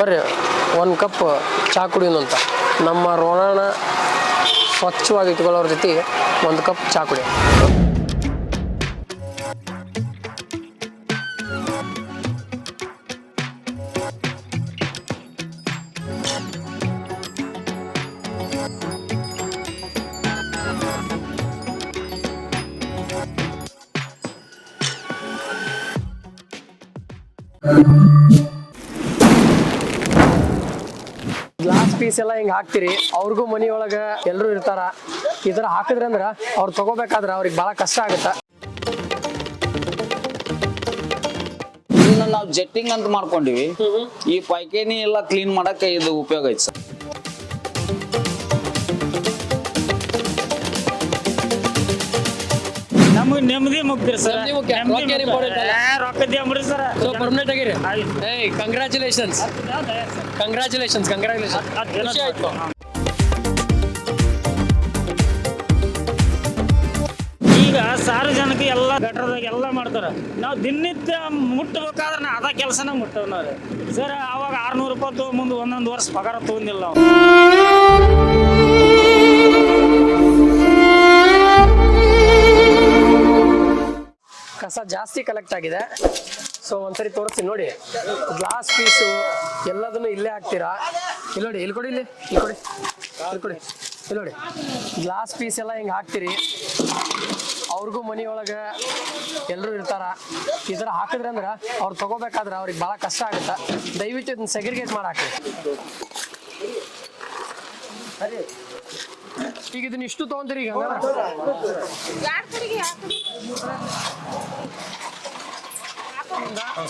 ಬರ್ರಿ, ಒಂದು ಕಪ್ ಚಹಾ ಕುಡಿಯೋಣ ಅಂತ. ನಮ್ಮ ರೋಣನ ಸ್ವಚ್ಛವಾಗಿ ಇಟ್ಕೊಳ್ಳೋರ ಜೊತೆ ಒಂದು ಕಪ್ ಚಹಾ ಕುಡಿ ಗ್ಲಾಸ್ ಪೀಸ್ ಎಲ್ಲ ಹಿಂಗ್ ಹಾಕ್ತಿರಿ, ಅವ್ರಿಗೂ ಮನಿಯೊಳಗೆ ಎಲ್ಲರೂ ಇರ್ತಾರ. ಈ ತರ ಹಾಕಿದ್ರೆ ಅಂದ್ರ ಅವ್ರು ತಗೋಬೇಕಾದ್ರೆ ಅವ್ರಿಗೆ ಬಹಳ ಕಷ್ಟ ಆಗುತ್ತ. ಇದನ್ನ ನಾವು ಜೆಟ್ಟಿಂಗ್ ಅಂತ ಮಾಡ್ಕೊಂಡಿವಿ. ಈ ಪೈಕೇನಿ ಎಲ್ಲ ಕ್ಲೀನ್ ಮಾಡಕ್ಕೆ ಇದು ಉಪಯೋಗ ಐತಿ ಸರ್. ನೆಮ್ಮದಿ ಮುಗ್ದ್ರಿ ಸರ್. ನೆಮ್ಮದಿ ಮುಖ್ಯ. ರೊಕ್ಕ ಏನ್ important ಅಲ್ಲ? ರೊಕ್ಕದ ಅಂಬ್ರಿ ಸರ್. ಸೊ ಪರ್ಮನೆಂಟ್ ಆಗಿರಿ? ಏಯ್ ಕಂಗ್ರ್ಯಾಚುಲೇಷನ್ಸ್ ಕಂಗ್ರ್ಯಾಚುಲೇಷನ್ಸ್ ಕಂಗ್ರ್ಯಾಚುಲೇಷನ್ ಖುಷಿ ಆಯ್ತು. ಈಗ ಸಾರ್ವಜನಿಕ ಎಲ್ಲ ಗಟ್ರದಾಗ ಎಲ್ಲ ಮಾಡ್ತಾರ. ನಾವು ದಿನನಿತ್ಯ ಮುಟ್ಟಬೇಕಾದ್ರೆ ನಾ ಅದ ಕೆಲಸನ ಮುಟ್ಟವ್ ನಾವು ಸರ್ ಅವಾಗ ಆರ್ನೂರು ರೂಪಾಯಿ ಮುಂದೆ ಒಂದೊಂದು ವರ್ಷ ಪಗಾರ ತಗೊಂಡಿಲ್ಲ ನಾವು. ಕಸ ಜಾಸ್ತಿ ಕಲೆಕ್ಟ್ ಆಗಿದೆ. ಸೊ ಒಂದ್ಸರಿ ತೋರಿಸ್ತೀನಿ, ನೋಡಿ. ಗ್ಲಾಸ್ ಪೀಸು ಎಲ್ಲದನ್ನು ಇಲ್ಲೇ ಹಾಕ್ತೀರಾ? ಇಲ್ಲಿ ನೋಡಿ, ಇಲ್ಲಿ ಕೊಡಿ, ಇಲ್ಲಿ ಇಲ್ಲಿ ಕೊಡಿ ಇಲ್ಲಿ ಕೊಡಿ, ಇಲ್ಲಿ ನೋಡಿ. ಗ್ಲಾಸ್ ಪೀಸ್ ಎಲ್ಲ ಹಿಂಗೆ ಹಾಕ್ತೀರಿ. ಅವ್ರಿಗೂ ಮನೆಯೊಳಗೆ ಎಲ್ಲರೂ ಇರ್ತಾರ. ಈ ಥರ ಹಾಕಿದ್ರೆ ಅಂದ್ರೆ ಅವ್ರು ತಗೋಬೇಕಾದ್ರೆ ಅವ್ರಿಗೆ ಭಾಳ ಕಷ್ಟ ಆಗುತ್ತೆ. ದಯವಿಟ್ಟು ಇದನ್ನ ಸೆಗ್ರಿಗೇಟ್ ಮಾಡಾಕ್ರಿ ಈಗ ಇದನ್ನ ಇಷ್ಟು ತೊಗೊಂತೀರಿ ಈಗ?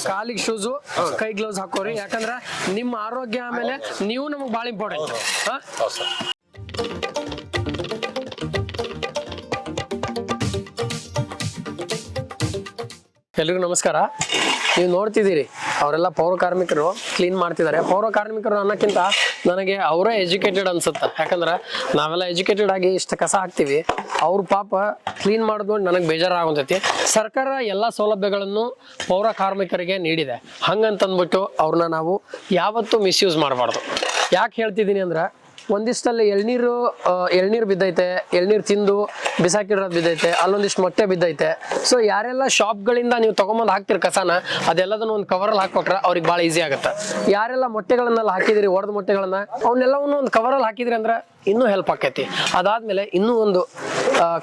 ಕಾಲಿಗೆ ಶೂಸು ಕೈ ಗ್ಲೌಸ್ ಹಾಕೋರಿ. ಯಾಕಂದ್ರ ನಿಮ್ಮ ಆರೋಗ್ಯ ಆಮೇಲೆ ನೀವು ನಮಗೆ ಭಾಳ ಇಂಪಾರ್ಟೆಂಟ್ ಎಲ್ರಿಗೂ ನಮಸ್ಕಾರ. ನೀವು ನೋಡ್ತಿದ್ದೀರಿ ಅವರೆಲ್ಲ ಪೌರ ಕಾರ್ಮಿಕರು ಕ್ಲೀನ್ ಮಾಡ್ತಿದ್ದಾರೆ. ಪೌರ ಕಾರ್ಮಿಕರು ಅನ್ನೋಕ್ಕಿಂತ ನನಗೆ ಅವರೇ ಎಜುಕೇಟೆಡ್ ಅನ್ಸುತ್ತೆ. ಯಾಕಂದ್ರೆ ನಾವೆಲ್ಲ ಎಜುಕೇಟೆಡ್ ಆಗಿ ಇಷ್ಟು ಕಸ ಹಾಕ್ತೀವಿ. ಅವ್ರ ಪಾಪ ಕ್ಲೀನ್ ಮಾಡೋದು ನನಗೆ ಬೇಜಾರಾಗುತ್ತೈತಿ ಸರ್ಕಾರ ಎಲ್ಲ ಸೌಲಭ್ಯಗಳನ್ನು ಪೌರ ಕಾರ್ಮಿಕರಿಗೆ ನೀಡಿದೆ. ಹಂಗಂತಂದ್ಬಿಟ್ಟು ಅವ್ರನ್ನ ನಾವು ಯಾವತ್ತೂ ಮಿಸ್ಯೂಸ್ ಮಾಡಬಾರ್ದು. ಯಾಕೆ ಹೇಳ್ತಿದ್ದೀನಿ ಅಂದ್ರೆ ಒಂದಿಷ್ಟಲ್ಲಿ ಎಳ್ನೀರು ಎಳ್ನೀರು ಬಿದ್ದೈತೆ, ಎಳ್ನೀರು ತಿಂದು ಬಿಸಾಕಿರೋದು ಬಿದ್ದೈತೆ, ಅಲ್ಲೊಂದಿಷ್ಟು ಮೊಟ್ಟೆ ಬಿದ್ದೈತೆ. ಸೊ ಯಾರೆಲ್ಲ ಶಾಪ್ಗಳಿಂದ ನೀವು ತೊಗೊಂಬಂದು ಹಾಕ್ತಿರಿ ಕಸಾನ, ಅದೆಲ್ಲದನ್ನು ಒಂದು ಕವರಲ್ಲಿ ಹಾಕ್ಕೊಟ್ರೆ ಅವ್ರಿಗೆ ಭಾಳ ಈಸಿ ಆಗುತ್ತೆ. ಯಾರೆಲ್ಲ ಮೊಟ್ಟೆಗಳನ್ನೆಲ್ಲ ಹಾಕಿದಿರಿ, ಒಡೆದ ಮೊಟ್ಟೆಗಳನ್ನ ಅವನ್ನೆಲ್ಲವನ್ನು ಒಂದು ಕವರಲ್ಲಿ ಹಾಕಿದ್ರಿ ಅಂದ್ರೆ ಇನ್ನೂ ಹೆಲ್ಪ್ ಆಕೈತಿ. ಅದಾದ್ಮೇಲೆ ಇನ್ನೂ ಒಂದು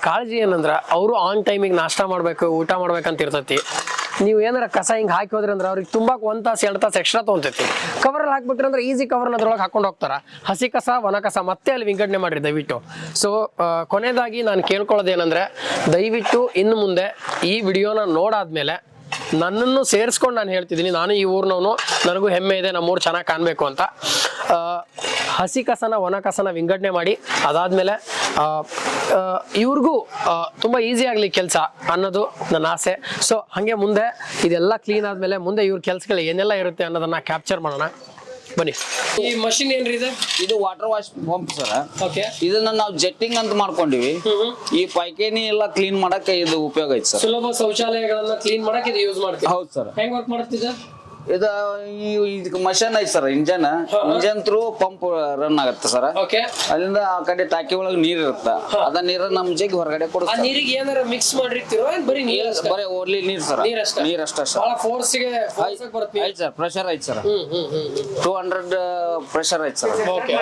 ಕಾಳಜಿ ಏನಂದ್ರೆ, ಅವರು ಆನ್ ಟೈಮಿಗೆ ನಾಷ್ಟ ಮಾಡಬೇಕು, ಊಟ ಮಾಡ್ಬೇಕಂತ ಇರ್ತೈತಿ. ನೀವು ಏನಾರ ಕಸ ಹಿಂಗೆ ಹಾಕಿ ಅಂದ್ರೆ ಅವ್ರಿಗೆ ತುಂಬಾ ಒಂದು ತಾಸು, ಎರಡು ತಾಸು ಎಕ್ಸ್ಟ್ರಾ ತೊಗೊಂತೈತಿ. ಕವರಲ್ಲಿ ಹಾಕ್ಬಿಟ್ರಿ ಅಂದ್ರೆ ಈಸಿ ಕವರ್ನ ಅದ್ರೊಳಗೆ ಹಾಕೊಂಡು ಹೋಗ್ತಾರ. ಹಸಿ ಕಸ ಒಣ ಕಸ ಮತ್ತೆ ಅಲ್ಲಿ ವಿಂಗಡಣೆ ಮಾಡಿರಿ ದಯವಿಟ್ಟು. ಸೊ ಕೊನೆಯದಾಗಿ ನಾನು ಕೇಳ್ಕೊಳ್ಳೋದೇನಂದ್ರೆ ದಯವಿಟ್ಟು ಇನ್ನು ಮುಂದೆ ಈ ವಿಡಿಯೋನ ನೋಡಾದ್ಮೇಲೆ ನನ್ನನ್ನು ಸೇರಿಸ್ಕೊಂಡು ನಾನು ಹೇಳ್ತಿದ್ದೀನಿ. ನಾನು ಈ ಊರಿನವನು, ನನಗೂ ಹೆಮ್ಮೆ ಇದೆ, ನಮ್ಮೂರು ಚೆನ್ನಾಗಿ ಕಾಣಬೇಕು ಅಂತ. ಹಸಿ ಕಸನ ಒಣ ಕಸನ ವಿಂಗಡಣೆ ಮಾಡಿ ಅದಾದ್ಮೇಲೆ ಇವ್ರಿಗೂ ತುಂಬಾ ಈಸಿ ಆಗಲಿ ಕೆಲಸ ಅನ್ನೋದು ನನ್ನ ಆಸೆ. ಸೊ ಹಾಗೆ ಮುಂದೆ ಇದೆಲ್ಲ ಕ್ಲೀನ್ ಆದ್ಮೇಲೆ ಮುಂದೆ ಇವ್ರ ಕೆಲ್ಸಗಳು ಏನೆಲ್ಲ ಇರುತ್ತೆ ಅನ್ನೋದನ್ನ ಕ್ಯಾಪ್ಚರ್ ಮಾಡೋಣ. ಬನ್ನಿ. ಈ ಮಷಿನ್ ಏನ್ರಿ ಇದೆ? ಇದು water wash pump sir. Okay ಇದನ್ನ ನಾವು ಜೆಟ್ಟಿಂಗ್ ಅಂತ ಮಾಡ್ಕೊಂಡಿವಿ. ಈ ಪೈಕೇನಿ ಎಲ್ಲ ಕ್ಲೀನ್ ಮಾಡಕ್ಕೆ ಇದು ಉಪಯೋಗ ಐತೆ ಸರ್. ಸುಲಭ ಶೌಚಾಲಯಗಳನ್ನ ಕ್ಲೀನ್ ಮಾಡಕ್ಕೆ ಇದು ಯೂಸ್ ಮಾಡ್ತೀವಿ ಹೌದು ಸರ್. ಹೆಂಗ್ ವರ್ಕ್ ಮಾಡ್ತಿದ್ದ ಇದು ಈ ಮಷನ್ ಐತೆ sir engine engine through pump run ಆಗತ್ತೆ ಸರ್. ಓಕೆ ಅಲ್ಲಿಂದ ಆ ಕಡೆ ಟಾಕಿ ಒಳಗೆ ನೀರ್ ಇರುತ್ತೆ. ಅದ ನೀರ ನಮ್ ಜಗ್ ಹೊರಗಡೆ ಆ ಕೊಡುತ್ತೆ ನೀರಿಗೆ ಏನಾರ ಮಿಕ್ಸ್ ಮಾಡಿರ್ತೀರೋ ಏನ್ ಬರೀ ನೀರ್ ಅಷ್ಟೇ? ಬರೀ ಓನ್ಲಿ ನೀರ್ ಸರ್. ನೀರ್ ಅಷ್ಟೇ? ನೀರ್ ಅಷ್ಟೇ ಸರ್. ಬಹಳ ಫೋರ್ಸ್ ಬರುತ್ತೆ ಐತೆ ಸರ್ ಪ್ರೆಷರ್ ಐತ್ sir. Hmm hmm hmm hmm. Two hundred pressure ಐತ್ ಸರ್. ಓಕೆ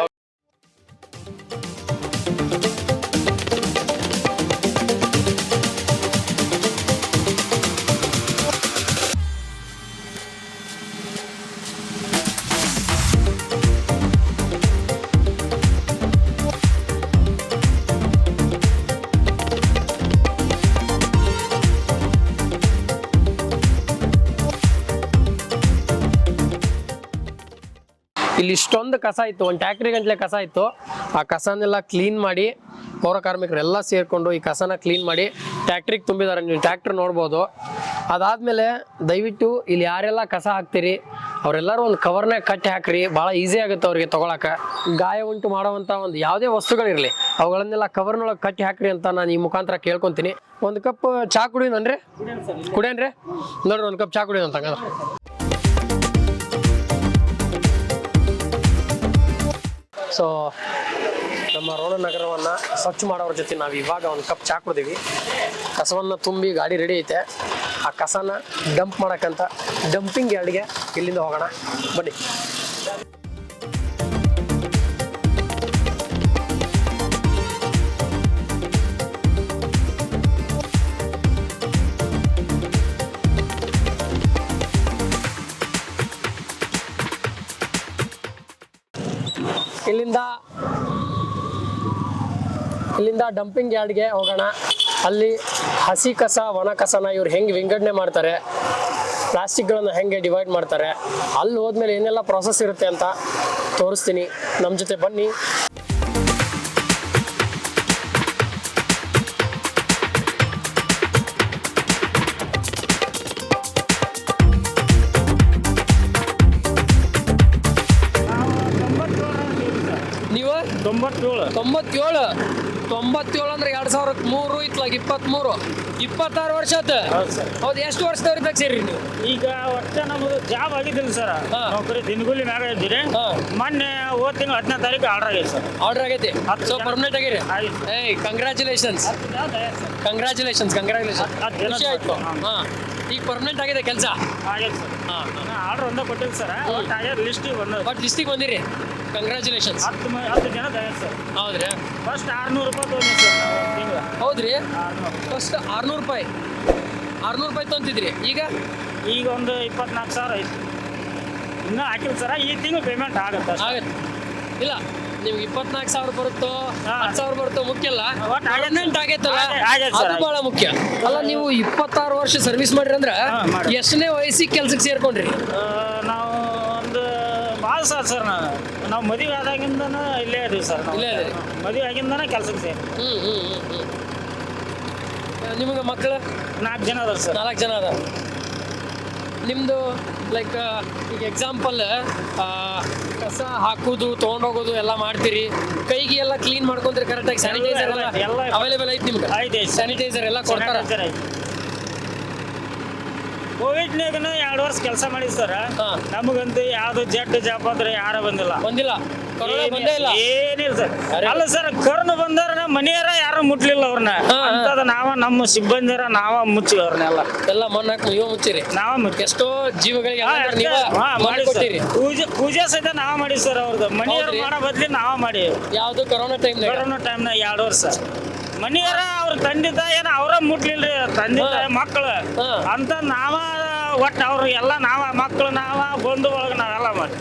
ಇಲ್ಲಿ ಇಷ್ಟೊಂದು ಕಸ ಇತ್ತು ಒಂದು ಟ್ಯಾಕ್ಟ್ರಿ ಗಂಟ್ಲೆ ಕಸ ಇತ್ತು. ಆ ಕಸನೆಲ್ಲ ಕ್ಲೀನ್ ಮಾಡಿ ಪೌರ ಕಾರ್ಮಿಕರೆಲ್ಲ ಸೇರಿಕೊಂಡು ಈ ಕಸನ ಕ್ಲೀನ್ ಮಾಡಿ ಟ್ಯಾಕ್ಟ್ರಿಗೆ ತುಂಬಿದ್ದಾರೆ. ನೀವು ಟ್ಯಾಕ್ಟ್ರ್ ನೋಡ್ಬೋದು. ಅದಾದಮೇಲೆ ದಯವಿಟ್ಟು ಇಲ್ಲಿ ಯಾರೆಲ್ಲ ಕಸ ಹಾಕ್ತೀರಿ ಅವರೆಲ್ಲರೂ ಒಂದು ಕವರ್ನಾಗ ಕಟ್ಟಿ ಹಾಕ್ರಿ. ಭಾಳ ಈಸಿ ಆಗುತ್ತೆ ಅವರಿಗೆ ತೊಗೊಳಕ್ಕೆ. ಗಾಯ ಉಂಟು ಮಾಡುವಂಥ ಒಂದು ಯಾವುದೇ ವಸ್ತುಗಳಿರಲಿ ಅವುಗಳನ್ನೆಲ್ಲ ಕವರ್ನೊಳಗೆ ಕಟ್ಟಿ ಹಾಕ್ರಿ ಅಂತ ನಾನು ಈ ಮುಖಾಂತರ ಕೇಳ್ಕೊತೀನಿ. ಒಂದು ಕಪ್ ಚಹಾ ಕುಡಿಯೋಣನ್ರಿ ಕುಡಿಯನ್ರಿ ನೋಡ್ರಿ ಒಂದು ಕಪ್ ಚಹಾ ಕುಡಿಯೋಣ ಹಂಗಂದ್ರೆ. ಸೊ ನಮ್ಮ ರೋಣ ನಗರವನ್ನು ಸ್ವಚ್ಛ ಮಾಡೋರ ಜೊತೆ ನಾವು ಇವಾಗ ಒಂದು ಕಪ್ ಚಾ ಕುಡ್ದೀವಿ. ಕಸವನ್ನು ತುಂಬಿ ಗಾಡಿ ರೆಡಿ ಐತೆ. ಆ ಕಸನ ಡಂಪ್ ಮಾಡೋಕ್ಕಂತ ಡಂಪಿಂಗ್ ಯಾರ್ಡ್ಗೆ ಇಲ್ಲಿಂದ ಹೋಗೋಣ. ಬನ್ನಿ. ಇಲ್ಲಿಂದ ಇಲ್ಲಿಂದ ಡಂಪಿಂಗ್ ಯಾರ್ಡ್ಗೆ ಹೋಗೋಣ. ಅಲ್ಲಿ ಹಸಿ ಕಸ, ಒಣ ಕಸನ ಇವ್ರು ಹೆಂಗೆ ವಿಂಗಡಣೆ ಮಾಡ್ತಾರೆ? ಪ್ಲಾಸ್ಟಿಕ್ಗಳನ್ನು ಹೆಂಗೆ ಡಿವೈಡ್ ಮಾಡ್ತಾರೆ? ಅಲ್ಲಿ ಹೋದ್ಮೇಲೆ ಏನೆಲ್ಲ ಪ್ರಾಸೆಸ್ ಇರುತ್ತೆ ಅಂತ ತೋರಿಸ್ತೀನಿ. ನಮ್ಮ ಜೊತೆ ಬನ್ನಿ. ತೊಂಬತ್ತೇಳು. ತೊಂಬತ್ತೇಳು. ತೊಂಬತ್ತೇಳು ಅಂದ್ರೆ ಎರಡ್ ಸಾವಿರದ ಮೂರು ಇತ್ಲಾಗ ಇಪ್ಪತ್ತ್ಮೂರು ಇಪ್ಪತ್ತಾರು ವರ್ಷ ಹೌದು ಎಷ್ಟು ವರ್ಷದವ್ರಿಗೆ ಸೇರಿ ನೀವು? ಈಗ ವರ್ಷ ನಮ್ದು ಜಾಬ್ ಆಗಿದ್ದಿಲ್ಲ ಸರ್. ನೌಕರಿ ದಿನಗೂಲಿ ಮ್ಯಾಗ ಇದ್ದೀರಿ. ಮೊನ್ನೆ ಹೋದ್ ತಿಂಗಳು ಹತ್ತನೇ ತಾರೀಕು ಆರ್ಡರ್ ಆಗೈತೆ ಸರ್. ಆರ್ಡರ್ ಆಗೈತಿ. ಹತ್ತು ಸೊ ಪರ್ಮನೆಂಟ್ ಆಗಿರಿ. ಏಯ್ ಕಂಗ್ರ್ಯಾಚುಲೇಷನ್ಸ್ ಕಂಗ್ರ್ಯಾಚುಲೇಷನ್ಸ್ ಕಂಗ್ರ್ಯಾಚುಲೇಷನ್ ಹತ್ತು ಜನ ಖುಷಿ ಆಯ್ತು. ಹಾ. ಈಗ ಪರ್ಮನೆಂಟ್ ಆಗಿದೆ ಕೆಲಸ? ಆಗ್ಯದ ಸರ್. ಹಾಂ ಆರ್ಡರ್ ಒಂದೇ ಕೊಟ್ಟಿಲ್ಲ ಸರ್. ಒಟ್ಟು ಆಗ್ಯದ ಲಿಸ್ಟ್ ಬಂದ ಬಟ್ ಲಿಸ್ಟಿಗೆ ಬಂದಿರಿ. ಕಂಗ್ರ್ಯಾಚುಲೇಷನ್ಸ್ ಹತ್ತು ಮ- ಹತ್ತು ಜನ ತಯಾರು ಸರ್. ಹೌದ್ರಿ. ಫಸ್ಟ್ ಆರ್ನೂರು ರೂಪಾಯಿ ತೊಗೊಂಡು ಸರ್ ನಾವು ಒಂದು ಹೌದ್ರಿ. ಆರ್ನೂರು. ಫಸ್ಟ್ ಆರ್ನೂರು ರೂಪಾಯಿ. ಆರ್ನೂರು ರೂಪಾಯಿ ತೊಂತಿದ್ರಿ ಈಗ? ಈಗ ಒಂದು ಇಪ್ಪತ್ನಾಲ್ಕು ಸಾವಿರ ಐತಿ ಇನ್ನೂ ಹಾಕಿಲ್ಲ ಸರ್. ಈ ತಿಂಗಳು ಪೇಮೆಂಟ್ ಆಗುತ್ತೆ ಅಷ್ಟೇ. ಆಗತ್ತೆ. ಇಲ್ಲ. ನಿಮ್ಗೆ ಇಪ್ಪತ್ನಾಲ್ಕು ಸಾವಿರ ಬರುತ್ತೋ. ಹತ್ತು ಸಾವಿರ ಬರುತ್ತೋ ಮುಖ್ಯ ಅಲ್ಲ. ಪರ್ಮನೆಂಟ್ ಆಗೈತಲ್ಲ? ಅದು ಬಹಳ ಮುಖ್ಯ. ಅಲ್ಲ ನೀವು ಇಪ್ಪತ್ತಾರು ವರ್ಷ ಸರ್ವಿಸ್ ಮಾಡ್ರಿ ಅಂದ್ರೆ ಎಷ್ಟನೇ ವಯಸ್ಸಿಗೆ ಕೆಲ್ಸಕ್ಕೆ ಸೇರ್ಕೊಂಡ್ರಿ? ನಾವು ಒಂದು ಭಾಳ ಸರ್ ಸರ್ ನಾವು ನಾವು ಮದುವೆ ಆದಾಗಿಂದನೂ ಇಲ್ಲೇ ಅದೀವಿ ಸರ್ ಇಲ್ಲೇ ಅದೇ ಮದುವೆ ಆಗಿಂದನೇ ಕೆಲ್ಸಕ್ಕೆ ಸೇರಿ. ಹ್ಮ್ ಹ್ಮ್ ಹ್ಮ್ ಹ್ಮ್. ನಿಮಗೆ ಮಕ್ಕಳು ನಾಲ್ಕು ಜನ ಅದಾರ ಸರ್. ನಾಲ್ಕು ಜನ ಅದ ನಿಮ್ಮದು ಲೈಕ್ ಈಗ ಎಕ್ಸಾಂಪಲ್ ಕಸ ಹಾಕೋದು ತೊಗೊಂಡೋಗೋದು ಎಲ್ಲ ಮಾಡ್ತೀರಿ. ಕೈಗೆ ಎಲ್ಲ ಕ್ಲೀನ್ ಮಾಡ್ಕೊಂತೀರಿ ಕರೆಕ್ಟಾಗಿ ಸ್ಯಾನಿಟೈಸರ್ ಎಲ್ಲ ಅವೈಲೇಬಲ್ ಐತಿ ನಿಮ್ಗೆ. ಸ್ಯಾನಿಟೈಸರ್ ಎಲ್ಲ ಕೊಡ್ತಾರ? ಕೋವಿಡ್ನಾಗ ಎರಡು ವರ್ಷ ಕೆಲಸ ಮಾಡಿ ಸರ್. ನಮಗಂತ ನಮಗಂತೂ ಯಾವ್ದು ಜಡ್ ಜಾಪಾತ್ರ ಯಾರ ಬಂದಿಲ್ಲ. ಬಂದಿಲ್ಲ. ಕೊರೋನಾ ಬಂದೇ ಇಲ್ಲ. ಏನಿಲ್ಲ ಸರ್. ಅರೆ. ಅಲ್ಲ ಸರ್ ಕರ್ನ ಬಂದಾರ ನಮ್ಮ ಮನೆಯರ ಯಾರು ಮುಟ್ಲಿಲ್ಲ ಅವ್ರನ್ನ. ಹಾ, ಹಾ. ಅಂತದ ನಾವ ನಮ್ಮ ಸಿಬ್ಬಂದಿರ ನಾವ ಮುಚ್ಚಿ ಅವ್ರನ್ನೆಲ್ಲ ಎಲ್ಲ. ಮೊನ್ನೆ ನೀವು ಮುಚ್ಚಿರಿ. ನಾವ ಮುಚ್ಚಿ ಎಷ್ಟೋ ಜೀವಗಳಿಗೆ ಹಾ, ಎಲ್ಲ ನೀವ ಹಾ, ಮಣ್ಣು ಮಾಡಿ ಸರ್. ಕೊಟ್ಟಿರಿ ಪೂಜೆ ಪೂಜೆ ಸಹಿತ ನಾವ ಮಾಡಿ ಸರ್ ಅವ್ರದ್ದು. ಮನೆಯವ್ರು ಹೌದ್ರಿ? ಮಾಡೋ ಬದ್ಲಿ ನಾವ ಮಾಡಿ ಯಾವ್ದು ಕೊರೋನಾ ಟೈಮ್ ಕೊರೋನಾ ಟೈಮ್ನಾಗ ಎರಡು ವರ್ಷ. ಮನೆಯವರ ಅವ್ರ ತಂದೆ ತಾಯಿನ ಅವರ ಮುಟ್ಲಿಲ್ರಿ ತಂದೆ ಹಾ. ತಾಯಿ ಮಕ್ಕಳು. ಅಂತ ನಾವ ಒಟ್ಟು ಅವ್ರಿಗೆಲ್ಲ ಎಲ್ಲ ನಾವ ಮಕ್ಕಳು ನಾವ ಬಂಧು ಒಳಗೆ ನಾವೆಲ್ಲ ಮಾಡಿ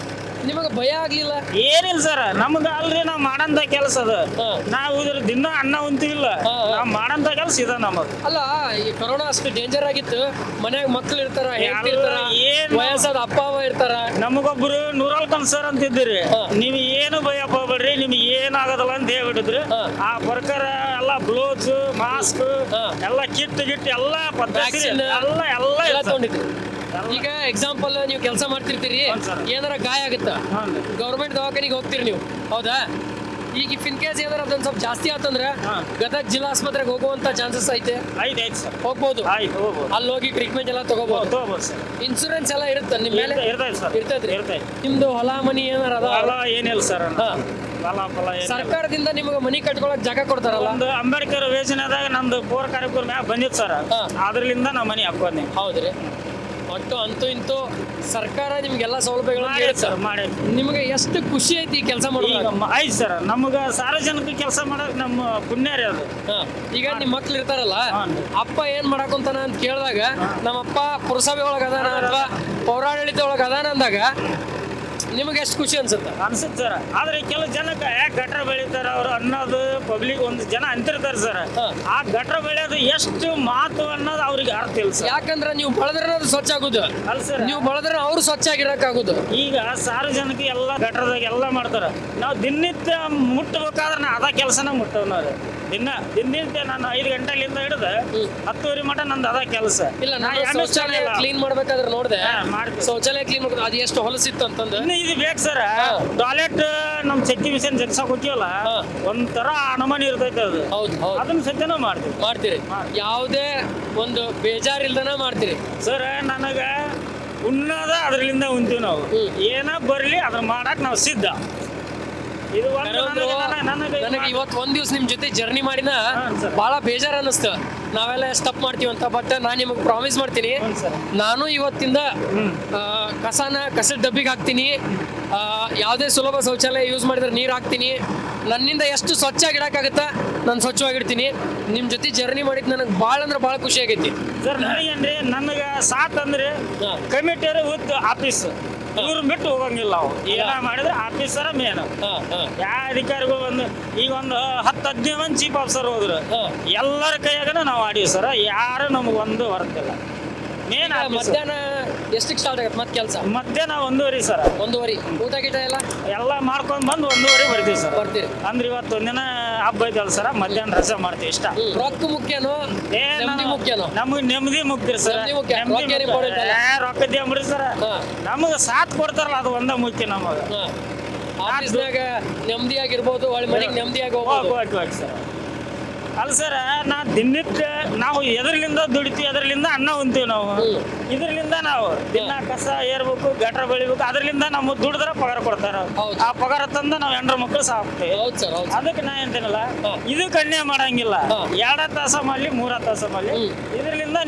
ನಿಮಗೆ ಭಯ ಆಗ್ಲಿಲ್ಲ ಏನಿಲ್ಲ ಸರ್ ನಮ್ದು ಅಲ್ರಿ ನಾವ್ ಮಾಡಂತ ಕೆಲಸ ಅದು ಹಾ. ನಾವು ಇದ್ರ ದಿನ ಅನ್ನ ಉಂತಿಲ್ಲ ಹಾ, ಹಾ. ನಾವ್ ಮಾಡಂತ ಕೆಲಸ ಇದ ನಮ್ಮದು ಅಲ್ಲ ಈ ಕೊರೋನಾ ಅಷ್ಟು ಡೇಂಜರ್ ಆಗಿತ್ತು ಮನ್ಯಾಗ ಮಕ್ಳು ಇರ್ತಾರ ಹೆಂಡತಿ ಇರ್ತಾರ ಏನು- ವಯಸ್ಸಾದ ಅಪ್ಪ ಅವ ಇರ್ತಾರ ನಮಗೊಬ್ರು ನೂರಲ್ಕನ್ ಸರ್ ಅಂತಿದ್ದೀರಿ ಹಾ. ನೀವ್ ಏನು ಭಯ ಹೋಗ್ಬೇಡ್ರಿ ನಿಮ್ಗೆ ಏನಾಗದಲ್ಲ ಅಂತ ಹೇಳ್ಬಿಟ್ಟಿದ್ರು ಹಾ. ಆ ಪ್ರಕಾರ ಎಲ್ಲ ಬ್ಲೌಸ್ ಮಾಸ್ಕ್ ಹಾ. ಎಲ್ಲ ಕಿಟ್ ಗಿಟ್ ಎಲ್ಲ ಪದ್ಧತಿ ಎಲ್ಲ ಎಲ್ಲ ಎಲ್ಲ. ತಗೊಂಡಿದ್ರಿ ಈಗ ಎಕ್ಸಾಂಪಲ್ ನೀವು ಕೆಲಸ ಮಾಡ್ತಿರ್ತೀರಿ ಏನಾರ ಗಾಯ ಆಗುತ್ತ? ಗೌರ್ಮೆಂಟ್ ದವಾಖಾನಿಗೆ ಹೋಗ್ತೀರಿ ನೀವು. ಹೌದಾ? ಈಗ ಇಫ್ ಇನ್ ಕೇಸ್ ಏನಾರ ಅದೊಂದು ಸ್ವಲ್ಪ ಜಾಸ್ತಿ ಆತಂದ್ರೆ. ಗದಗ ಜಿಲ್ಲಾ ಆಸ್ಪತ್ರೆಗೆ ಹೋಗುವಂತ ಚಾನ್ಸಸ್ ಐತೆ? ಸರ್. ಹೋಗ್ಬೋದು? ಅಲ್ಲಿ ಹೋಗಿ ಟ್ರೀಟ್ಮೆಂಟ್ ಎಲ್ಲ ತಗೋಬಹುದು ಇನ್ಸೂರೆನ್ಸ್ ಎಲ್ಲ ಇರುತ್ತೆ ನಿಮ್ಮ ಮೇಲೆ? ಇರ್ತೈತ್ರಿ ಇರ್ತೈತೆ ನಿಮ್ದು ಹೊಲ ಮನಿ ಏನಾರ ಅದ ಹೊಲ ಏನಿಲ್ಲ ಸರ್. ಸರ್ಕಾರದಿಂದ ನಿಮಗೆ ಮನಿ ಕಟ್ಕೊಳಕ್ ಜಾಗ ಕೊಡ್ತಾರಲ್ಲ? ಒಂದು ಅಂಬೇಡ್ಕರ್ ಯೋಜನೆದಾಗ ನಮ್ದು ಪೋರ್ ಕಾರ್ಯಕ್ರಮ ಬಂದಿತ್ತು ಸರ್. ಅದ್ರಲಿಂದ ಮನಿ ಮನೆ ಹಾಕೊಂಡಿ ಹೌದ್ರಿ. ಒಟ್ಟು ಅಂತೂ ಇಂತೂ ಸರ್ಕಾರ ನಿಮ್ಗೆಲ್ಲ ಸೌಲಭ್ಯಗಳನ್ನು ಮಾಡಿ ನೀಡುತ್ತೆ. ಸರ್ ನಿಮಗೆ ಎಷ್ಟು ಖುಷಿ ಐತಿ ಕೆಲಸ ಈಗ ಮಾಡೋದಾಗ ಮ- ಆಯ್ತು ಸರ್ ನಮ್ಗ ಸಾರ್ವಜನಿಕ ಕೆಲಸ ಮಾಡೋಕೆ ನಮ್ಮ ಪುಣ್ಯ ರೀ ಅದು. ಈಗ ನಿಮ್ಮ ಮಕ್ಳು ಇರ್ತಾರಲ್ಲ. ಅಪ್ಪ ಏನ್ ಮಾಡಾಕೊಂತಾನ ಅಂತ ಕೇಳಿದಾಗ ನಮ್ಮಪ್ಪ ಪುರಸಭೆ ಒಳಗ ಅದಾನ ಅಥವಾ ಪೌರಾಡಳಿತ ಒಳಗ ಅದಾನ ಅಂದಾಗ ನಿಮಗೆ ಎಷ್ಟು ಖುಷಿ ಅನ್ಸುತ್ತೆ? ಅನ್ಸುತ್ತೆ ಸರ್. ಆದ್ರೆ ಕೆಲವು ಜನಕ್ಕೆ ಯಾಕೆ ಗಟ್ರ ಬೆಳೀತಾರ ಅವ್ರು ಅನ್ನೋದು ಪಬ್ಲಿಕ್ ಒಂದು ಜನ ಅಂತಿರ್ತಾರೆ ಸರ್. ಆ ಗಟ್ರ ಬೆಳೆಯೋದು ಎಷ್ಟು ಮಾತು ಅನ್ನೋದು ಅವ್ರಿಗೆ ಅರ್ಥ ಇಲ್ಲ ಸರ್. ಯಾಕಂದ್ರೆ ನೀವು ಬಳದ್ರೆ ಅದು ಸ್ವಚ್ಛ ಆಗುದು. ಅಲ್ಲ ಸರ್. ನೀವು ಬಳದ್ರೆ ಅವ್ರು ಸ್ವಚ್ಛ ಆಗಿರಕ್ಕಾಗುದು ಈಗ ಸಾರ್ವಜನಿಕ ಎಲ್ಲ ಗಟ್ರದಾಗ ಎಲ್ಲ ಮಾಡ್ತಾರ. ನಾವು ದಿನನಿತ್ಯ ಮುಟ್ಟಬೇಕಾದ್ರೆ ನಾ ಅದ ಕೆಲಸನ ಮುಟ್ಟವ್ ನಾವು. ದಿನ ದಿನನಿತ್ಯ ನಾನು ಐದು ಗಂಟೆಲಿಂದ ಹಿಡಿದು ಹತ್ತುವರೆ ಮಟ ನಂದು ಅದ ಕೆಲಸ. ಇಲ್ಲ ನಾ ಶೌಚಾಲಯ ಕ್ಲೀನ್ ಮಾಡ್ಬೇಕಾದ್ರೆ ನೋಡಿದೆ. ಶೌಚಾಲಯ ಕ್ಲೀನ್ ಮಾಡ್ಬೇಕು ಅದು ಎಷ್ಟು ಹೊಲಸಿತ್ತು ಅಂತಂದು? ಇದು ಬೇಕು ಸರ್. ಟಾಯ್ಲೆಟ್ ನಮ್ ಚಕ್ಕಿ ಮಿಷನ್ ಜಗ್ಸಕ್ ಹೋಗ್ತೀವಲ್ಲ. ಒಂಥರ ಅನುಮಾನ ಇರ್ತೈತೆ ಅದು. ಹೌದು ಹೌದು. ಅದನ್ನ ಸತ್ಯನ ಮಾಡ್ತೀವಿ. ಮಾಡ್ತೀರಿ. ಯಾವುದೇ ಒಂದು ಬೇಜಾರಿಲ್ದನ ಮಾಡ್ತೀರಿ. ಸರ್ ನನಗ ಉಣ್ಣದ ಅದ್ರಲಿಂದ ಉಂತೀವಿ ನಾವು. ಏನ ಬರ್ಲಿ ಅದ್ರ ಮಾಡಕ್ ನಾವು ಸಿದ್ಧ. ಇದು ಒಂದು ನನಗೆ- ಇವತ್ತು ಒಂದ್ ದಿವ್ಸ ನಿಮ್ ಜೊತೆ ಜರ್ನಿ ಮಾಡಿನ. ಬಹಳ ಬೇಜಾರ್ ಅನ್ನಿಸ್ತು ನಾವೆಲ್ಲ ಸ್ಟಪ್ ತಪ್ಪು ಮಾಡ್ತೀವಿ ಅಂತ ಬಟ್ ನಾನು ನಿಮಗೆ ಪ್ರಾಮಿಸ್ ಮಾಡ್ತೀನಿ. ನಾನು ಇವತ್ತಿಂದ ಕಸನ ಕಸದ ಡಬ್ಬಿಗೆ ಹಾಕ್ತೀನಿ. ಯಾವುದೇ ಸುಲಭ ಶೌಚಾಲಯ ಯೂಸ್ ಮಾಡಿದ್ರೆ ನೀರು ಹಾಕ್ತೀನಿ. ನನ್ನಿಂದ ಎಷ್ಟು ಸ್ವಚ್ಛಾಗಿ ಇಡಕ್ಕಾಗತ್ತಾ ನಾನು ಸ್ವಚ್ಛವಾಗಿಡ್ತೀನಿ. ನಿಮ್ಮ ಜೊತೆ ಜರ್ನಿ ಮಾಡಿದ್ ನನಗೆ ಭಾಳ ಅಂದ್ರೆ ಭಾಳ ಖುಷಿ ಆಗೈತಿ. ಸರ್ ನನಗೇನ್ರಿ ನನಗೆ ಸಾತ್ ಅಂದ್ರೆ ಕಮಿಟಿ ಕಮಿಟಿಯರ್ ವಿತ್ ಆಫೀಸ್ ಇವ್ರು ಬಿಟ್ಟು ಹೋಗಂಗಿಲ್ಲ ಅವು ಏನ ಮಾಡಿದ್ರೆ ಆಫೀಸರ ಮೇನ್ ಯಾ ಅಧಿಕಾರಿಗೂ ಒಂದು ಈಗ ಒಂದು ಹತ್ತು ಹದಿನೈದು ಮಂದಿ ಚೀಫ್ ಆಫೀಸರ್ ಹೋದ್ರು. ಎಲ್ಲರ ಕೈಯಾಗನ ನಾವು ಆಡೀವಿ ಸರ್. ಯಾರು ನಮ್ಗೆ ಒಂದು ಹೊರತಿಲ್ಲ ಮೇನ್ ಮಧ್ಯಾಹ್ನ ಎಷ್ಟಕ್ಕೆ ಸ್ಟಾರ್ಟ್ ಆಗುತ್ತೆ ಮತ್ತೆ ಕೆಲಸ? ಮಧ್ಯಾಹ್ನ ಒಂದೂವರೆ ಸರ್. ಒಂದೂವರೆ. ಊಟ ಗೀಟ ಎಲ್ಲ? ಎಲ್ಲ ಮಾಡ್ಕೊಂಡು ಬಂದು ಒಂದೂವರೆ ಬರ್ತೀವಿ ಸರ್. ಬರ್ತೀವಿ ಅಂದ್ರೆ ಇವತ್ತು ಒಂದಿನ ಹಬ್ಬ ಐತಲ್ಲ ಸರ್ ಮಧ್ಯಾಹ್ನ ರಜೆ ಮಾಡ್ತೀವಿ ಇಷ್ಟ. ರೊಕ್ಕ ಮುಖ್ಯನೋ? ಏ ನೆಮ್ಮದಿ ಮುಖ್ಯನೋ? ನಮಗೆ ನೆಮ್ಮದಿ ಮುಖ್ಯ ಸರ್. ನೆಮ್ಮದಿ. ರೊಕ್ಕ ಅಂಬ್ರಿ ಸರ್. ನಮಗೆ ಸಾಥ್ ಕೊಡ್ತಾರಲ್ಲ ಅದು ಒಂದ ಮುಖ್ಯ ನಮಗೆ. ಆಫೀಸ್ನಾಗ ನೆಮ್ಮದಿಯಾಗಿರ್ಬೋದು ಒಳ್ಳೆ ಮನೆಗೆ ನೆಮ್ಮದಿಯಾಗಿ ಹೋಗ್ಬೋದು. ಹೋಗಿ ಹೋಗಿ ಸರ್. ಅಲ್ಲ ಸರ್ ನಾ ದಿನಕ್ಕೆ ನಾವು ಎದರ್ಲಿಂದ ದುಡಿತೀವಿ ಅದರ್ಲಿಂದ ಅನ್ನ ಉಂತೀವಿ ನಾವು. ಇದರ್ಲಿಂದ ನಾವು ದಿನ ಕಸ ಏರ್ಬೇಕು ಗಟ್ರ ಬೆಳಿಬೇಕು ಅದರ್ಲಿಂದ ನಮ್ಮ ದುಡಿದ್ರ ಪಗಾರ ಕೊಡ್ತಾರ ಆ ಪಗಾರ ತಂದ ನಾವು ಹೆಂಡ್ರ ಮಕ್ಕಳು ಸಾಕ್ತೇವೆ ಅದಕ್ಕೆ ನಾ ಎಂತೇನಲ್ಲ ಹಾ. ಇದು ಕಣ್ಣೇ ಮಾಡಂಗಿಲ್ಲ. ಎರಡ ತಾಸ ಮಾಡ್ಲಿ ಮೂರ ತಾಸ ಮಾಡ್ಲಿ ಹ್ಮ್.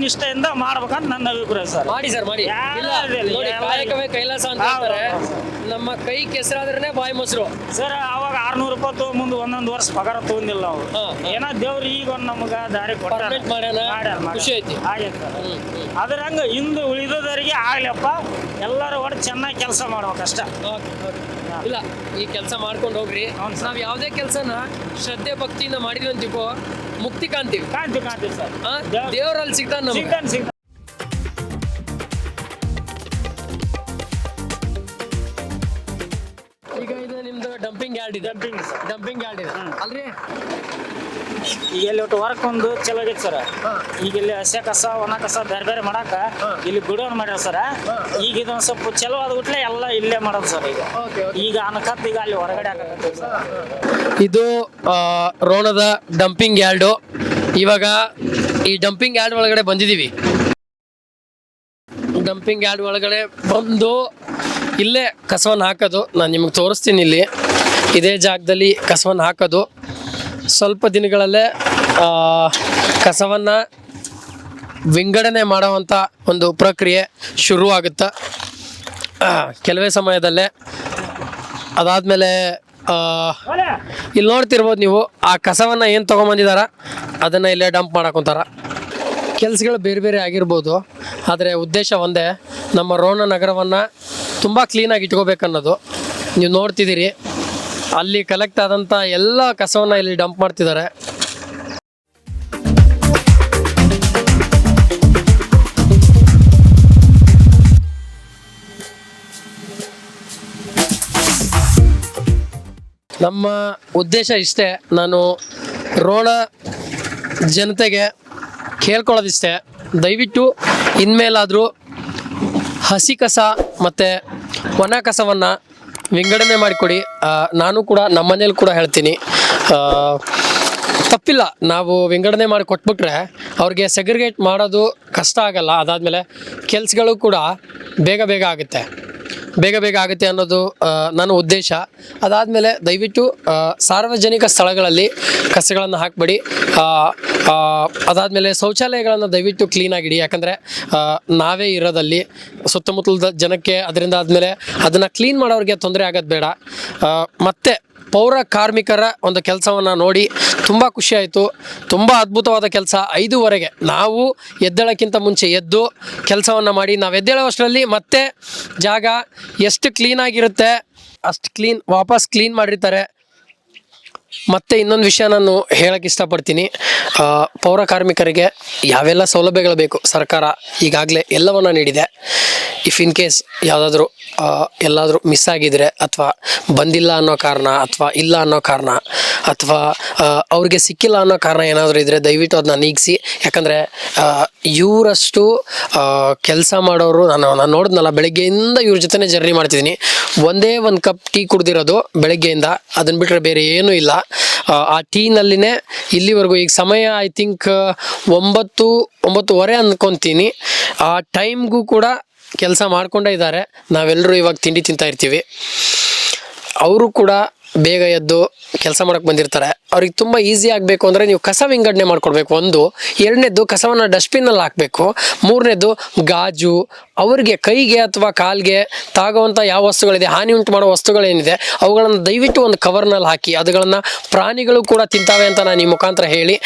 ನಿಷ್ಠೆಯಿಂದ ಮಾಡ್ಬೇಕಂತ ನನ್ನ ಅಭಿಪ್ರಾಯ ಸರ್. ಮಾಡಿ ಸರ್ ಮಾಡಿ. ಯಾರು ಇಲ್ಲ ಅದಿಲ್ಲ, ನೋಡಿ ಯಾರು ಕಾಯಕವೇ ಕೈಲಾಸ ಅಂತ ಹೌದು, ಹೇಳ್ತಾರೆ ನಮ್ಮ ಕೈ ಕೆಸರಾದ್ರೇನೆ ಬಾಯಿ ಮೊಸರು. ಸರ್ ಅವಾಗ ಆರ್ನೂರು ರೂಪಾಯಿ ತಗೊಂಬಂದು ಒಂದೊಂದು ವರ್ಷ ಪಗಾರ ತಗೊಂಡಿಲ್ಲ ಅವ್ರು ಹಾ, ಹಾ. ಏನೋ ದೇವ್ರು ಈಗ ಒಂದು ನಮಗ ದಾರಿ ಕೊಟ್ಟಾರ. ಮಾಡ್ಯಾನ. ಖುಷಿ ಐತಿ. ಆಗೈತೆ ಸರ್. ಅದ್ರ ಹಂಗ ಹಿಂದೆ ಉಳಿದೋದರಿಗೆ ಆಗ್ಲಪ್ಪ ಎಲ್ಲರೂ ಒಟ್ಟು ಚೆನ್ನಾಗಿ ಕೆಲಸ ಮಾಡ್ಬೇಕಷ್ಟ. ಇಲ್ಲ ಈ ಕೆಲಸ ಮಾಡ್ಕೊಂಡು ಹೋಗ್ರಿ. ನಾವು ಯಾವುದೇ ಕೆಲಸನ ಶ್ರದ್ಧೆ ಭಕ್ತಿಯಿಂದ ಮಾಡಿದ್ವಿ ಅಂತಿಕೋ ಮುಕ್ತಿ ಕಾಣ್ತೀವಿ ಕಾಣ್ತೀವಿ ಕಾಣ್ತೀವಿ ಸರ್ ಆ, ದೇವ್ರ್- ದೇವ್ರಲ್ಲಿ ಸಿಗ್ತಾನ ನಮ್ಗೆ ಸಿಗ್ತಾನೆ ಸಿಗ್ತಾನೆ ಡಂಪಿಂಗ್ ಯಾರ್ಡ್ ಇದೆ. ಡಂಪಿಂಗ್ ಡಂಪಿಂಗ್ ಯಾರ್ಡ್ ಇದೆ. ಅಲ್ರಿ? ಈಗ ಇಲ್ಲಿ ಒಟ್ಟು ವರ್ಕ್ ಒಂದು ಚಲೋ ಆಗೈತೆ ಸರ್. ಈಗ ಇಲ್ಲಿ ಹಸೆ ಕಸ ಒಣ ಕಸ ಬೇರೆ ಬೇರೆ ಮಾಡಾಕ ಇಲ್ಲಿ ಗುಡೋನ್ ಮಾಡ್ಯಾರ ಸರ್. ಈಗ ಇದೊಂದ್ ಸ್ವಲ್ಪ ಚಲೋ ಆದ್ಬಿಟ್ಲೆ ಎಲ್ಲ ಇಲ್ಲೇ ಮಾಡೋದು ಸರ್ ಈಗ. ಈಗ ಅನ್ಕತ್ ಈಗ ಅಲ್ಲಿ ಹೊರಗಡೆ ಇದು ರೋಣದ ಡಂಪಿಂಗ್ ಯಾರ್ಡು ಇವಾಗ ಈ ಡಂಪಿಂಗ್ ಯಾರ್ಡ್ ಒಳಗಡೆ ಬಂದಿದೀವಿ. ಡಂಪಿಂಗ್ ಯಾರ್ಡ್ ಒಳಗಡೆ ಬಂದು ಇಲ್ಲೇ ಕಸವನ್ನು ಹಾಕೋದು, ನಾನು ನಿಮಗೆ ತೋರಿಸ್ತೀನಿ ಇಲ್ಲಿ. ಇದೇ ಜಾಗದಲ್ಲಿ ಕಸವನ್ನು ಹಾಕೋದು. ಸ್ವಲ್ಪ ದಿನಗಳಲ್ಲೇ ಕಸವನ್ನು ವಿಂಗಡಣೆ ಮಾಡುವಂಥ ಒಂದು ಪ್ರಕ್ರಿಯೆ ಶುರುವಾಗುತ್ತೆ. ಕೆಲವೇ ಸಮಯದಲ್ಲೇ. ಅದಾದಮೇಲೆ ಇಲ್ಲಿ ನೋಡ್ತಿರ್ಬೋದು ನೀವು, ಆ ಕಸವನ್ನು ಏನು ತೊಗೊಂಬಂದಿದಾರ, ಅದನ್ನು ಇಲ್ಲೇ ಡಂಪ್ ಮಾಡಕೊಂತಾರ ಕೆಲಸಗಳು ಬೇರೆ ಬೇರೆ ಆಗಿರ್ಬೋದು. ಆದರೆ ಉದ್ದೇಶ ಒಂದೇ, ನಮ್ಮ ರೋಣ ನಗರವನ್ನು ತುಂಬ ಕ್ಲೀನಾಗಿ ಇಟ್ಕೋಬೇಕನ್ನೋದು. ನೀವು ನೋಡ್ತಿದ್ದೀರಿ, ಅಲ್ಲಿ ಕಲೆಕ್ಟ್ ಆದಂಥ ಎಲ್ಲ ಕಸವನ್ನು ಇಲ್ಲಿ ಡಂಪ್ ಮಾಡ್ತಿದ್ದಾರೆ. ನಮ್ಮ ಉದ್ದೇಶ ಇಷ್ಟೇ, ನಾನು ರೋಣ ಜನತೆಗೆ ಕೇಳ್ಕೊಳ್ಳೋದಿಷ್ಟೇ. ದಯವಿಟ್ಟು ಇನ್ಮೇಲಾದರೂ ಹಸಿ ಕಸ ಮತ್ತು ಒಣ ಕಸವನ್ನು ವಿಂಗಡಣೆ ಮಾಡಿಕೊಡಿ. ನಾನು ಕೂಡ ನಮ್ಮ ಮನೇಲಿ ಕೂಡ ಹೇಳ್ತೀನಿ. ತಪ್ಪಿಲ್ಲ. ನಾವು ವಿಂಗಡಣೆ ಮಾಡಿ ಕೊಟ್ಬಿಟ್ರೆ ಅವ್ರಿಗೆ ಸೆಗ್ರಿಗೇಟ್ ಮಾಡೋದು ಕಷ್ಟ ಆಗಲ್ಲ. ಅದಾದಮೇಲೆ ಕೆಲಸಗಳು ಕೂಡ ಬೇಗ ಬೇಗ ಆಗುತ್ತೆ. ಬೇಗ ಬೇಗ ಆಗುತ್ತೆ ಅನ್ನೋದು ನನ್ನ ಉದ್ದೇಶ. ಅದಾದಮೇಲೆ ದಯವಿಟ್ಟು ಸಾರ್ವಜನಿಕ ಸ್ಥಳಗಳಲ್ಲಿ ಕಸಗಳನ್ನು ಹಾಕಬೇಡಿ. ಅದಾದಮೇಲೆ ಶೌಚಾಲಯಗಳನ್ನು ದಯವಿಟ್ಟು ಕ್ಲೀನಾಗಿಡಿ ಯಾಕಂದರೆ ನಾವೇ ಇರೋದಲ್ಲಿ ಸುತ್ತಮುತ್ತಲದ ಜನಕ್ಕೆ ಅದರಿಂದ ಆದಮೇಲೆ ಅದನ್ನು ಕ್ಲೀನ್ ಮಾಡೋರಿಗೆ ತೊಂದರೆ ಆಗೋದು ಬೇಡ. ಮತ್ತೆ ಪೌರ ಕಾರ್ಮಿಕರ ಒಂದು ಕೆಲಸವನ್ನು ನೋಡಿ ತುಂಬ ಖುಷಿಯಾಯಿತು ತುಂಬ ಅದ್ಭುತವಾದ ಕೆಲಸ ಐದುವರೆಗೆ. ನಾವು ಎದ್ದೇಳೋಕ್ಕಿಂತ ಮುಂಚೆ ಎದ್ದು ಕೆಲಸವನ್ನು ಮಾಡಿ ನಾವು ಎದ್ದೇಳೋಷ್ಟರಲ್ಲಿ ಮತ್ತೆ ಜಾಗ ಎಷ್ಟು ಕ್ಲೀನಾಗಿರುತ್ತೆ ಅಷ್ಟು ಕ್ಲೀನ್ ವಾಪಸ್ ಕ್ಲೀನ್ ಮಾಡಿರ್ತಾರೆ. ಮತ್ತೆ ಇನ್ನೊಂದು ವಿಷಯ ನಾನು ಹೇಳಕ್ಕೆ ಇಷ್ಟಪಡ್ತೀನಿ. ಪೌರ ಕಾರ್ಮಿಕರಿಗೆ ಯಾವೆಲ್ಲ ಸೌಲಭ್ಯಗಳು ಬೇಕು ಸರ್ಕಾರ ಈಗಾಗಲೇ ಎಲ್ಲವನ್ನ ನೀಡಿದೆ. ಇಫ್ ಇನ್ ಕೇಸ್ ಯಾವುದಾದ್ರೂ ಎಲ್ಲಾದರೂ ಮಿಸ್ ಆಗಿದ್ರೆ ಅಥವಾ ಬಂದಿಲ್ಲ ಅನ್ನೋ ಕಾರಣ ಅಥವಾ ಇಲ್ಲ ಅನ್ನೋ ಕಾರಣ ಅಥವಾ ಅವ್ರಿಗೆ ಸಿಕ್ಕಿಲ್ಲ ಅನ್ನೋ ಕಾರಣ ಏನಾದರೂ ಇದ್ದರೆ ದಯವಿಟ್ಟು ಅದನ್ನ ನೀಗಿಸಿ. ಯಾಕಂದರೆ ಇವರಷ್ಟು ಕೆಲಸ ಮಾಡೋರು ನಾನು ನಾನು ನೋಡಿದ್ನಲ್ಲ, ಬೆಳಗ್ಗೆಯಿಂದ ಇವ್ರ ಜೊತೆನೇ ಜರ್ನಿ ಮಾಡ್ತಿದ್ದೀನಿ. ಒಂದೇ ಒಂದು ಕಪ್ ಟೀ ಕುಡ್ದಿರೋದು ಬೆಳಗ್ಗೆಯಿಂದ. ಅದನ್ನ ಬಿಟ್ಟರೆ ಬೇರೆ ಏನೂ ಇಲ್ಲ. ಆ, ಟೀನಲ್ಲಿನೇ ಇಲ್ಲಿವರೆಗೂ ಈಗ ಸಮಯ ಐ ಥಿಂಕ್ ಒಂಬತ್ತು ಒಂಬತ್ತುವರೆ ಅಂದ್ಕೊತೀನಿ ಆ ಟೈಮ್ಗೂ ಕೂಡ ಕೆಲಸ ಮಾಡ್ಕೊಂಡೇ ಇದ್ದಾರೆ. ನಾವೆಲ್ಲರೂ ಇವಾಗ ತಿಂಡಿ ತಿಂತಾ ಇರ್ತೀವಿ. ಅವರು ಕೂಡ ಬೇಗ ಎದ್ದು ಕೆಲಸ ಮಾಡೋಕೆ ಬಂದಿರ್ತಾರೆ. ಅವ್ರಿಗೆ ತುಂಬಾ ಈಸಿ ಆಗಬೇಕು ಅಂದ್ರೆ ನೀವು ಕಸ ವಿಂಗಡಣೆ ಮಾಡ್ಕೊಡ್ಬೇಕು. ಒಂದು ಎರಡನೇದು ಕಸವನ್ನ ಡಸ್ಟ್ಬಿನ್ನಲ್ಲಿ ಹಾಕಬೇಕು. ಮೂರನೇದು ಗಾಜು, ಅವ್ರಿಗೆ ಕೈಗೆ ಅಥವಾ ಕಾಲ್ಗೆ ತಾಗುವಂತ ಯಾವ ವಸ್ತುಗಳಿದೆ, ಹಾನಿ ಉಂಟು ಮಾಡೋ ವಸ್ತುಗಳೇನಿದೆ, ಅವುಗಳನ್ನು ದಯವಿಟ್ಟು ಒಂದು ಕವರ್ನಲ್ಲಿ ಹಾಕಿ, ಅದುಗಳನ್ನು ಪ್ರಾಣಿಗಳು ಕೂಡ ತಿಂತಾವೆ ಅಂತ ನಾನು ಈ ಮುಖಾಂತರ ಹೇಳಿ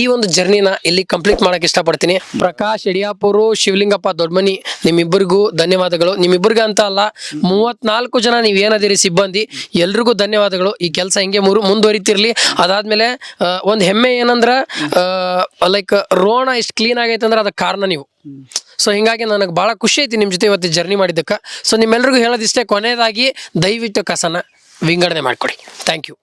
ಈ ಒಂದು ಜರ್ನಿನ ಇಲ್ಲಿ ಕಂಪ್ಲೀಟ್ ಮಾಡಕ್ ಇಷ್ಟಪಡ್ತೀನಿ. ಪ್ರಕಾಶ್ ಯಡಿಯಾಪುರು ಶಿವಲಿಂಗಪ್ಪ ದೊಡ್ಮನಿ, ನಿಮ್ಮಿಬ್ಬರಿಗೂ ಧನ್ಯವಾದಗಳು. ನಿಮ್ಮಿಬ್ಬರಿಗೆ ಅಂತ ಅಲ್ಲ, ಮೂವತ್ನಾಲ್ಕು ಜನ ನೀವು ಏನದಿರಿ ಸಿಬ್ಬಂದಿ, ಎಲ್ರಿಗೂ ಧನ್ಯವಾದಗಳು. ಈ ಕೆಲಸ ಹಿಂಗೆ ಮುರು, ಮುಂದುವರಿತಿರ್ಲಿ. ಅದಾದ್ಮೇಲೆ ಒಂದ್ ಹೆಮ್ಮೆ ಏನಂದ್ರ ಲೈಕ್ ರೋಣ ಇಷ್ಟು ಕ್ಲೀನ್ ಆಗೈತೆ ಅಂದ್ರೆ ಅದಕ್ಕೆ ಕಾರಣ ನೀವು. ಸೊ ಹಿಂಗಾಗಿ ನನಗೆ ಭಾಳ ಖುಷಿ ಐತಿ ನಿಮ್ಮ ಜೊತೆ ಇವತ್ತು ಜರ್ನಿ ಮಾಡಿದ್ದಕ್ಕೆ. ಸೊ ನಿಮ್ಮೆಲ್ಲರಿಗೂ ಹೇಳೋದಿಷ್ಟೇ ಕೊನೆಯದಾಗಿ ದಯವಿಟ್ಟು ಕಸನ ವಿಂಗಡಣೆ ಮಾಡಿಕೊಡಿ. Thank you